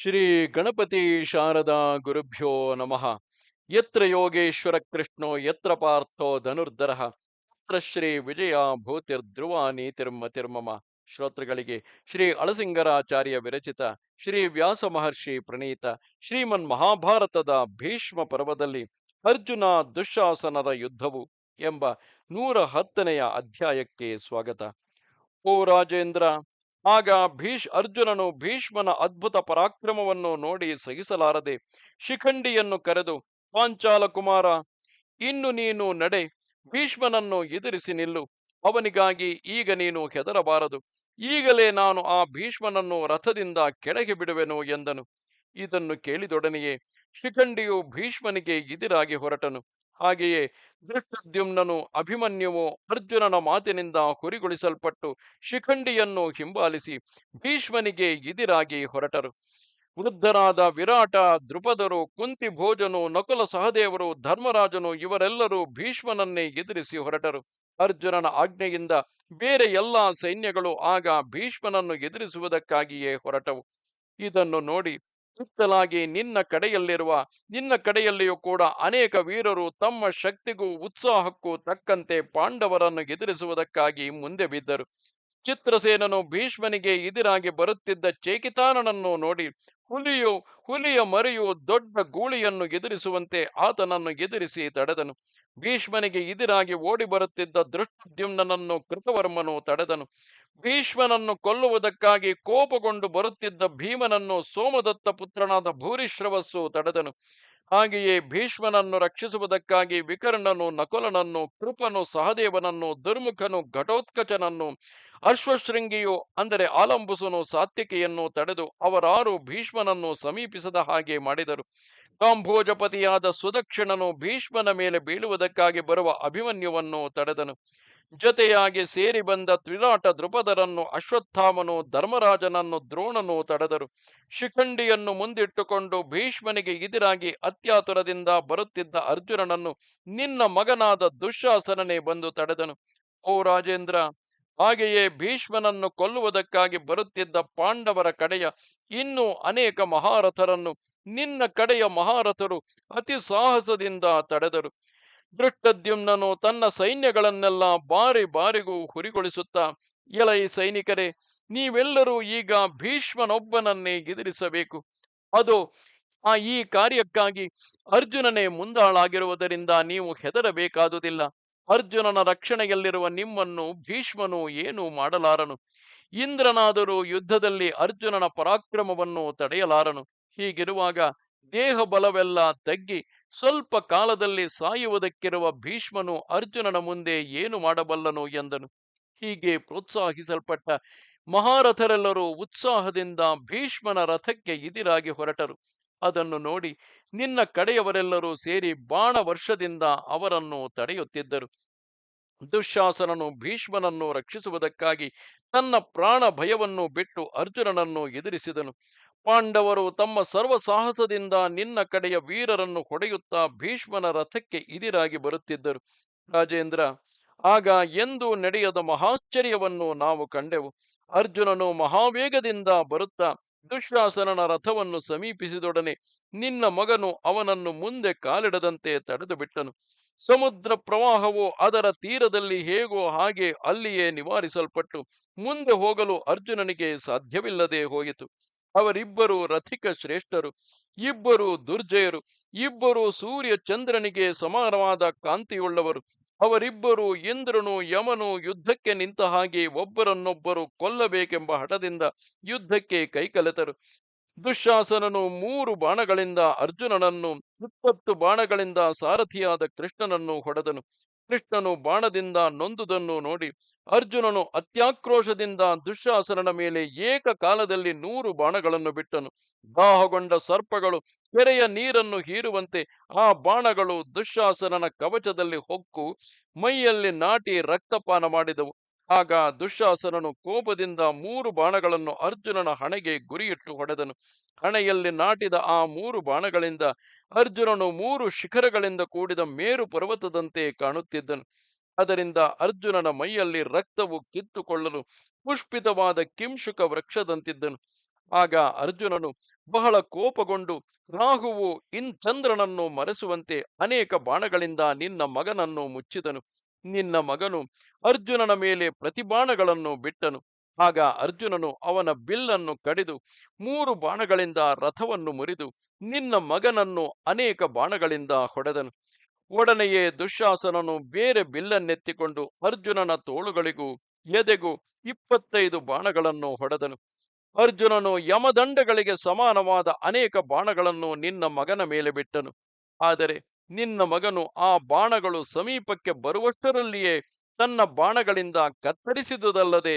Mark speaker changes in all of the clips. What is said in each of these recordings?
Speaker 1: ಶ್ರೀ ಗಣಪತಿ ಶಾರದಾ ಗುರುಭ್ಯೋ ನಮಃ. ಯತ್ರ ಯೋಗೇಶ್ವರ ಕೃಷ್ಣೋ, ಯತ್ರ ಪಾರ್ಥೋ ಧನುರ್ಧರ. ಯತ್ರ ಶ್ರೀ ವಿಜಯ ಭೂತಿರ್ಧ್ರುವ ನೀತಿರ್ಮತಿರ್ಮಮ ಶ್ರೋತೃಗಳಿಗೆ ಶ್ರೀ ಅಳಸಿಂಗರಾಚಾರ್ಯ ವಿರಚಿತ, ಶ್ರೀ ವ್ಯಾಸ ಮಹರ್ಷಿ ಪ್ರಣೀತ, ಶ್ರೀಮನ್ ಮಹಾಭಾರತದ ಭೀಷ್ಮ ಪರ್ವದಲ್ಲಿ ಅರ್ಜುನ ದುಶ್ಯಾಸನರ ಯುದ್ಧವು ಎಂಬ ನೂರ ಹತ್ತನೆಯ ಅಧ್ಯಾಯಕ್ಕೆ ಸ್ವಾಗತ. ಓ ರಾಜೇಂದ್ರ ಆಗ ಭೀಷ್ ಅರ್ಜುನನು ಭೀಷ್ಮನ ಅದ್ಭುತ ಪರಾಕ್ರಮವನ್ನು ನೋಡಿ ಸಹಿಸಲಾರದೆ ಶಿಖಂಡಿಯನ್ನು ಕರೆದು, ಪಾಂಚಾಲ ಕುಮಾರ, ಇನ್ನು ನೀನು ನಡೆ, ಭೀಷ್ಮನನ್ನು ಎದುರಿಸಿ ನಿಲ್ಲು. ಅವನಿಗಾಗಿ ಈಗ ನೀನು ಹೆದರಬಾರದು. ಈಗಲೇ ನಾನು ಆ ಭೀಷ್ಮನನ್ನು ರಥದಿಂದ ಕೆಳಗೆ ಬಿಡುವೆನು ಎಂದನು. ಇದನ್ನು ಕೇಳಿದೊಡನೆಯೇ ಶಿಖಂಡಿಯು ಭೀಷ್ಮನಿಗೆ ಎದುರಾಗಿ ಹೊರಟನು. ಹಾಗೆಯೇ ದೃಷ್ಟದ್ಯುಮ್ನನು ಅಭಿಮನ್ಯುವು ಅರ್ಜುನನ ಮಾತಿನಿಂದ ಹುರಿಗೊಳಿಸಲ್ಪಟ್ಟು ಶಿಖಂಡಿಯನ್ನು ಹಿಂಬಾಲಿಸಿ ಭೀಷ್ಮನಿಗೆ ಎದಿರಾಗಿ ಹೊರಟರು. ವೃದ್ಧರಾದ ವಿರಾಟ ದೃಪದರು ಕುಂತಿ ಭೋಜನು, ನಕುಲ ಸಹದೇವರು, ಧರ್ಮರಾಜನು ಇವರೆಲ್ಲರೂ ಭೀಷ್ಮನನ್ನೇ ಎದುರಿಸಿ ಹೊರಟರು. ಅರ್ಜುನನ ಆಜ್ಞೆಯಿಂದ ಬೇರೆ ಎಲ್ಲಾ ಸೈನ್ಯಗಳು ಆಗ ಭೀಷ್ಮನನ್ನು ಎದುರಿಸುವುದಕ್ಕಾಗಿಯೇ ಹೊರಟವು. ಇದನ್ನು ನೋಡಿ ಸುತ್ತಲಾಗಿ ನಿನ್ನ ಕಡೆಯಲ್ಲಿರುವ, ನಿನ್ನ ಕಡೆಯಲ್ಲಿಯೂ ಕೂಡ ಅನೇಕ ವೀರರು ತಮ್ಮ ಶಕ್ತಿಗೂ, ಉತ್ಸಾಹಕ್ಕೂ ತಕ್ಕಂತೆ ಪಾಂಡವರನ್ನು ಎದುರಿಸುವುದಕ್ಕಾಗಿ ಮುಂದೆ ಬಿದ್ದರು. ಚಿತ್ರಸೇನನು ಭೀಷ್ಮನಿಗೆ ಎದುರಾಗಿ ಬರುತ್ತಿದ್ದ ಚೇಕಿತಾನನನ್ನು ನೋಡಿ, ಹುಲಿಯು, ಹುಲಿಯ ಮರಿಯು ದೊಡ್ಡ ಗೂಳಿಯನ್ನು ಎದುರಿಸುವಂತೆ ಆತನನ್ನು ಎದುರಿಸಿ ತಡೆದನು. ಭೀಷ್ಮನಿಗೆ ಎದುರಾಗಿ ಓಡಿ ಬರುತ್ತಿದ್ದ ದೃಷ್ಟದ್ಯುಮ್ನನ್ನು ಕೃತವರ್ಮನು ತಡೆದನು. ಭೀಷ್ಮನನ್ನು ಕೊಲ್ಲುವುದಕ್ಕಾಗಿ ಕೋಪಗೊಂಡು ಬರುತ್ತಿದ್ದ ಭೀಮನನ್ನು ಸೋಮದತ್ತ ಪುತ್ರನಾದ ಭೂರಿಶ್ರವಸ್ಸು ತಡೆದನು. ಹಾಗೆಯೇ ಭೀಷ್ಮನನ್ನು ರಕ್ಷಿಸುವುದಕ್ಕಾಗಿ ವಿಕರ್ಣನು, ನಕುಲನನ್ನು, ಕೃಪನು, ಸಹದೇವನನ್ನು, ದುರ್ಮುಖನು, ಘಟೋತ್ಕಚನನ್ನು, ಅಶ್ವಶೃಂಗಿಯು, ಅಂದರೆ ಆಲಂಬುಸನು, ಸಾತ್ವಿಕೆಯನ್ನು ತಡೆದು ಅವರಾರು ಭೀಷ್ಮನನ್ನು ಸಮೀಪಿಸದ ಹಾಗೆ ಮಾಡಿದರು. ಕಾಂಭೋಜಪತಿಯಾದ ಸುದಕ್ಷಿಣನು ಭೀಷ್ಮನ ಮೇಲೆ ಬೀಳುವುದಕ್ಕಾಗಿ ಬರುವ ಅಭಿಮನ್ಯುವನ್ನು ತಡೆದನು. ಜೊತೆಯಾಗಿ ಸೇರಿ ಬಂದ ತ್ರಿಲಾಟ ದೃಪದರನ್ನು ಅಶ್ವತ್ಥಾಮನು, ಧರ್ಮರಾಜನನ್ನು, ದ್ರೋಣನು ತಡೆದರು. ಶಿಖಂಡಿಯನ್ನು ಮುಂದಿಟ್ಟುಕೊಂಡು ಭೀಷ್ಮನಿಗೆ ಎದುರಾಗಿ ಅತ್ಯಾತುರದಿಂದ ಬರುತ್ತಿದ್ದ ಅರ್ಜುನನನ್ನು ನಿನ್ನ ಮಗನಾದ ದುಶ್ಯಾಸನನೇ ಬಂದು ತಡೆದನು. ಓ ರಾಜೇಂದ್ರ, ಹಾಗೆಯೇ ಭೀಷ್ಮನನ್ನು ಕೊಲ್ಲುವುದಕ್ಕಾಗಿ ಬರುತ್ತಿದ್ದ ಪಾಂಡವರ ಕಡೆಯ ಇನ್ನೂ ಅನೇಕ ಮಹಾರಥರನ್ನು ನಿನ್ನ ಕಡೆಯ ಮಹಾರಥರು ಅತಿ ಸಾಹಸದಿಂದ ತಡೆದರು. ದೃಷ್ಟದ್ಯುಮ್ನನು ತನ್ನ ಸೈನ್ಯಗಳನ್ನೆಲ್ಲ ಬಾರಿ ಬಾರಿಗೂ ಹುರಿಗೊಳಿಸುತ್ತಾ ಎಲೈ ಸೈನಿಕರೇ, ನೀವೆಲ್ಲರೂ ಈಗ ಭೀಷ್ಮನೊಬ್ಬನನ್ನೇ ಎದುರಿಸಬೇಕು. ಅದು ಆ ಈ ಕಾರ್ಯಕ್ಕಾಗಿ ಅರ್ಜುನನೇ ಮುಂದಾಳಾಗಿರುವುದರಿಂದ ನೀವು ಹೆದರಬೇಕಾದುದಿಲ್ಲ. ಅರ್ಜುನನ ರಕ್ಷಣೆಯಲ್ಲಿರುವ ನಿಮ್ಮನ್ನು ಭೀಷ್ಮನು ಏನೂ ಮಾಡಲಾರನು. ಇಂದ್ರನಾದರೂ ಯುದ್ಧದಲ್ಲಿ ಅರ್ಜುನನ ಪರಾಕ್ರಮವನ್ನು ತಡೆಯಲಾರನು. ಹೀಗಿರುವಾಗ ದೇಹ ಬಲವೆಲ್ಲ ತಗ್ಗಿ ಸ್ವಲ್ಪ ಕಾಲದಲ್ಲಿ ಸಾಯುವುದಕ್ಕಿರುವ ಭೀಷ್ಮನು ಅರ್ಜುನನ ಮುಂದೆ ಏನು ಮಾಡಬಲ್ಲನು ಎಂದನು. ಹೀಗೆ ಪ್ರೋತ್ಸಾಹಿಸಲ್ಪಟ್ಟ ಮಹಾರಥರೆಲ್ಲರೂ ಉತ್ಸಾಹದಿಂದ ಭೀಷ್ಮನ ರಥಕ್ಕೆ ಇದಿರಾಗಿ ಹೊರಟರು. ಅದನ್ನು ನೋಡಿ ನಿನ್ನ ಕಡೆಯವರೆಲ್ಲರೂ ಸೇರಿ ಬಾಣ ವರ್ಷದಿಂದ ಅವರನ್ನು ತಡೆಯುತ್ತಿದ್ದರು. ದುಶಾಸನನು ಭೀಷ್ಮನನ್ನು ರಕ್ಷಿಸುವುದಕ್ಕಾಗಿ ತನ್ನ ಪ್ರಾಣ ಭಯವನ್ನು ಬಿಟ್ಟು ಅರ್ಜುನನನ್ನು ಎದುರಿಸಿದನು. ಪಾಂಡವರು ತಮ್ಮ ಸರ್ವ ಸಾಹಸದಿಂದ ನಿನ್ನ ಕಡೆಯ ವೀರರನ್ನು ಹೊಡೆಯುತ್ತಾ ಭೀಷ್ಮನ ರಥಕ್ಕೆ ಇದಿರಾಗಿ ಬರುತ್ತಿದ್ದರು. ರಾಜೇಂದ್ರ, ಆಗ ಎಂದು ನಡೆಯದ ಮಹಾಶ್ಚರ್ಯವನ್ನು ನಾವು ಕಂಡೆವು. ಅರ್ಜುನನು ಮಹಾವೇಗದಿಂದ ಬರುತ್ತಾ ದುಶ್ಯಾಸನನ ರಥವನ್ನು ಸಮೀಪಿಸಿದೊಡನೆ ನಿನ್ನ ಮಗನು ಅವನನ್ನು ಮುಂದೆ ಕಾಲಿಡದಂತೆ ತಡೆದು ಬಿಟ್ಟನು ಸಮುದ್ರ ಪ್ರವಾಹವು ಅದರ ತೀರದಲ್ಲಿ ಹೇಗೋ ಹಾಗೆ ಅಲ್ಲಿಯೇ ನಿವಾರಿಸಲ್ಪಟ್ಟು ಮುಂದೆ ಹೋಗಲು ಅರ್ಜುನನಿಗೆ ಸಾಧ್ಯವಿಲ್ಲದೆ ಹೋಯಿತು. ಅವರಿಬ್ಬರು ರಥಿಕ ಶ್ರೇಷ್ಠರು, ಇಬ್ಬರು ದುರ್ಜಯರು, ಇಬ್ಬರು ಸೂರ್ಯ ಚಂದ್ರನಿಗೆ ಸಮಾನವಾದ ಕಾಂತಿಯುಳ್ಳವರು. ಅವರಿಬ್ಬರು ಇಂದ್ರನು ಯಮನು ಯುದ್ಧಕ್ಕೆ ನಿಂತ ಹಾಗೆ ಒಬ್ಬರನ್ನೊಬ್ಬರು ಕೊಲ್ಲಬೇಕೆಂಬ ಹಠದಿಂದ ಯುದ್ಧಕ್ಕೆ ಕೈಕಲೆತರು. ದುಶಾಸನನು ಮೂರು ಬಾಣಗಳಿಂದ ಅರ್ಜುನನನ್ನು, ಇಪ್ಪತ್ತು ಬಾಣಗಳಿಂದ ಸಾರಥಿಯಾದ ಕೃಷ್ಣನನ್ನು ಹೊಡೆದನು. ಕೃಷ್ಣನು ಬಾಣದಿಂದ ನೊಂದುದನ್ನು ನೋಡಿ ಅರ್ಜುನನು ಅತ್ಯಾಕ್ರೋಶದಿಂದ ದುಶ್ಯಾಸನನ ಮೇಲೆ ಏಕಕಾಲದಲ್ಲಿ ನೂರು ಬಾಣಗಳನ್ನು ಬಿಟ್ಟನು. ದಾಹಗೊಂಡ ಸರ್ಪಗಳು ಕೆರೆಯ ನೀರನ್ನು ಹೀರುವಂತೆ ಆ ಬಾಣಗಳು ದುಶ್ಯಾಸನನ ಕವಚದಲ್ಲಿ ಹೊಕ್ಕು ಮೈಯಲ್ಲಿ ನಾಟಿ ರಕ್ತಪಾನ ಮಾಡಿದವು. ಆಗ ದುಶ್ಯಾಸನನು ಕೋಪದಿಂದ ಮೂರು ಬಾಣಗಳನ್ನು ಅರ್ಜುನನ ಹಣೆಗೆ ಗುರಿಯಿಟ್ಟು ಹೊಡೆದನು. ಹಣೆಯಲ್ಲಿ ನಾಟಿದ ಆ ಮೂರು ಬಾಣಗಳಿಂದ ಅರ್ಜುನನು ಮೂರು ಶಿಖರಗಳಿಂದ ಕೂಡಿದ ಮೇರು ಪರ್ವತದಂತೆ ಕಾಣುತ್ತಿದ್ದನು. ಅದರಿಂದ ಅರ್ಜುನನ ಮೈಯಲ್ಲಿ ರಕ್ತವು ಕಿತ್ತುಕೊಳ್ಳಲು ಪುಷ್ಪಿತವಾದ ಕಿಂಶುಕ ವೃಕ್ಷದಂತಿದ್ದನು. ಆಗ ಅರ್ಜುನನು ಬಹಳ ಕೋಪಗೊಂಡು, ರಾಹುವು ಇಂಚಂದ್ರನನ್ನು ಮರೆಸುವಂತೆ ಅನೇಕ ಬಾಣಗಳಿಂದ ನಿನ್ನ ಮಗನನ್ನು ಮುಚ್ಚಿದನು. ನಿನ್ನ ಮಗನು ಅರ್ಜುನನ ಮೇಲೆ ಪ್ರತಿಬಾಣಗಳನ್ನು ಬಿಟ್ಟನು. ಆಗ ಅರ್ಜುನನು ಅವನ ಬಿಲ್ಲನ್ನು ಕಡಿದು ಮೂರು ಬಾಣಗಳಿಂದ ರಥವನ್ನು ಮುರಿದು ನಿನ್ನ ಮಗನನ್ನು ಅನೇಕ ಬಾಣಗಳಿಂದ ಹೊಡೆದನು. ಒಡನೆಯೇ ದುಶ್ಯಾಸನನು ಬೇರೆ ಬಿಲ್ಲನ್ನೆತ್ತಿಕೊಂಡು ಅರ್ಜುನನ ತೋಳುಗಳಿಗೂ ಎದೆಗೂ ಇಪ್ಪತ್ತೈದು ಬಾಣಗಳನ್ನು ಹೊಡೆದನು. ಅರ್ಜುನನು ಯಮದಂಡಗಳಿಗೆ ಸಮಾನವಾದ ಅನೇಕ ಬಾಣಗಳನ್ನು ನಿನ್ನ ಮಗನ ಮೇಲೆ ಬಿಟ್ಟನು. ಆದರೆ ನಿನ್ನ ಮಗನು ಆ ಬಾಣಗಳು ಸಮೀಪಕ್ಕೆ ಬರುವಷ್ಟರಲ್ಲಿಯೇ ತನ್ನ ಬಾಣಗಳಿಂದ ಕತ್ತರಿಸಿದುದಲ್ಲದೆ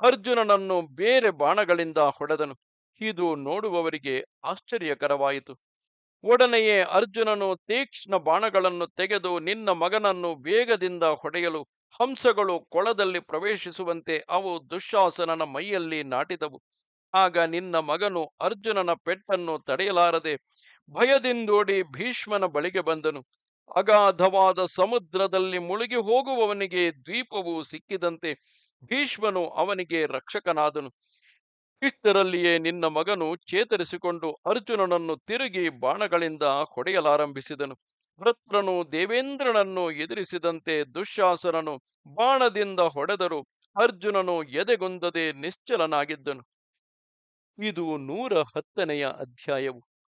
Speaker 1: ಅರ್ಜುನನನ್ನು ಬೇರೆ ಬಾಣಗಳಿಂದ ಹೊಡೆದನು. ಇದು ನೋಡುವವರಿಗೆ ಆಶ್ಚರ್ಯಕರವಾಯಿತು. ಒಡನೆಯೇ ಅರ್ಜುನನು ತೀಕ್ಷ್ಣ ಬಾಣಗಳನ್ನು ತೆಗೆದು ನಿನ್ನ ಮಗನನ್ನು ವೇಗದಿಂದ ಹೊಡೆಯಲು ಹಂಸಗಳು ಕೊಳದಲ್ಲಿ ಪ್ರವೇಶಿಸುವಂತೆ ಅವು ದುಶ್ಯಾಸನನ ಮೈಯಲ್ಲಿ ನಾಟಿದವು. ಆಗ ನಿನ್ನ ಮಗನು ಅರ್ಜುನನ ಪೆಟ್ಟನ್ನು ತಡೆಯಲಾರದೆ ಭಯದಿಂದೋಡಿ ಭೀಷ್ಮನ ಬಳಿಗೆ ಬಂದನು. ಅಗಾಧವಾದ ಸಮುದ್ರದಲ್ಲಿ ಮುಳುಗಿ ಹೋಗುವವನಿಗೆ ದ್ವೀಪವು ಸಿಕ್ಕಿದಂತೆ ಭೀಷ್ಮನು ಅವನಿಗೆ ರಕ್ಷಕನಾದನು. ಇಷ್ಟರಲ್ಲಿಯೇ ನಿನ್ನ ಮಗನು ಚೇತರಿಸಿಕೊಂಡು ಅರ್ಜುನನನ್ನು ತಿರುಗಿ ಬಾಣಗಳಿಂದ ಹೊಡೆಯಲಾರಂಭಿಸಿದನು. ವೃತ್ರನು ದೇವೇಂದ್ರನನ್ನು ಎದುರಿಸಿದಂತೆ ದುಶ್ಯಾಸನನು ಬಾಣದಿಂದ ಹೊಡೆದರು ಅರ್ಜುನನು ಎದೆಗೊಂದದೆ ನಿಶ್ಚಲನಾಗಿದ್ದನು. ಇದು ನೂರ ಹತ್ತನೆಯ ಅಧ್ಯಾಯವು.